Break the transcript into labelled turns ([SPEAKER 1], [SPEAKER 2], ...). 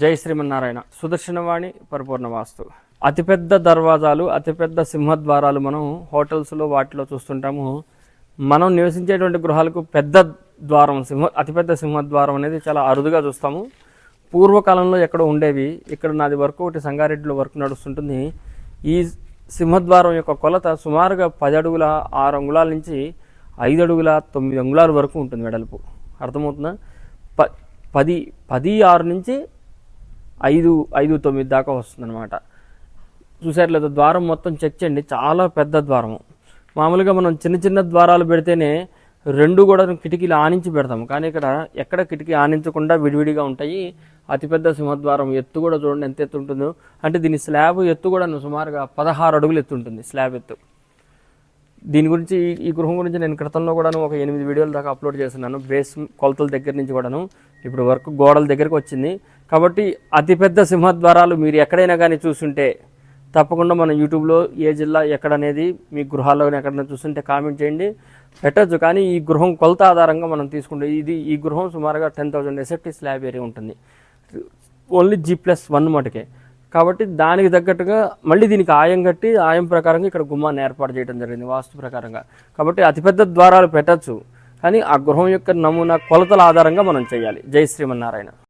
[SPEAKER 1] జై శ్రీమన్నారాయణ. సుదర్శనవాణి పరిపూర్ణ వాస్తు అతిపెద్ద దర్వాజాలు అతిపెద్ద సింహద్వారాలు మనం హోటల్స్లో వాటిలో చూస్తుంటాము. మనం నివసించేటువంటి గృహాలకు పెద్ద ద్వారం సింహ అతిపెద్ద సింహద్వారం అనేది చాలా అరుదుగా చూస్తాము. పూర్వకాలంలో ఎక్కడో ఉండేవి. ఇక్కడ నాది వర్క్ ఒకటి సంగారెడ్డిలో వర్క్ నడుస్తుంటుంది. ఈ సింహద్వారం యొక్క కొలత సుమారుగా పది అడుగుల ఆరు అంగుళాల నుంచి ఐదు అడుగుల తొమ్మిది అంగుళాల వరకు ఉంటుంది వెడల్పు. అర్థమవుతుందా? ప పది పది ఆరు నుంచి ఐదు ఐదు తొమ్మిది దాకా వస్తుందన్నమాట. చూసారు లేదా ద్వారం మొత్తం చెక్ చేయండి. చాలా పెద్ద ద్వారము మామూలుగా మనం చిన్న చిన్న ద్వారాలు పెడితేనే రెండు కూడా కిటికీలు ఆనించి పెడతాం కానీ ఇక్కడ ఎక్కడ కిటికీ ఆనించకుండా విడివిడిగా ఉంటాయి. అతిపెద్ద సింహద్వారం ఎత్తు కూడా చూడండి ఎంత ఎత్తు ఉంటుందో. అంటే దీని స్లాబ్ ఎత్తు కూడా సుమారుగా పదహారు అడుగులు ఎత్తు ఉంటుంది స్లాబ్ ఎత్తు. దీని గురించి ఈ- గృహం గురించి నేను క్రితంలో కూడాను ఒక ఎనిమిది వీడియోల దాకా అప్లోడ్ చేస్తున్నాను. బేస్ కొలతల దగ్గర నుంచి కూడాను. ఇప్పుడు వర్క్ గోడల దగ్గరకు వచ్చింది. కాబట్టి అతిపెద్ద సింహద్వారాలు మీరు ఎక్కడైనా కానీ చూసుంటే తప్పకుండా మన యూట్యూబ్లో ఏ జిల్లా ఎక్కడనేది మీ గృహాల్లో ఎక్కడైనా చూస్తుంటే కామెంట్ చేయండి. పెట్టచ్చు కానీ ఈ గృహం కొలత ఆధారంగా మనం తీసుకుంటే ఇది ఈ గృహం సుమారుగా ten thousand SFT slab area ఉంటుంది. ఓన్లీ జీ ప్లస్ వన్ మటుకే. కాబట్టి దానికి తగ్గట్టుగా మళ్ళీ దీనికి ఆయం కట్టి ఆయం ప్రకారంగా ఇక్కడ గుమ్మాన్ని ఏర్పాటు చేయడం జరిగింది వాస్తు ప్రకారంగా. కాబట్టి అతిపెద్ద ద్వారాలు పెట్టచ్చు కానీ ఆ గృహం యొక్క నమూనా కొలతల ఆధారంగా మనం చేయాలి. జై శ్రీమన్నారాయణ.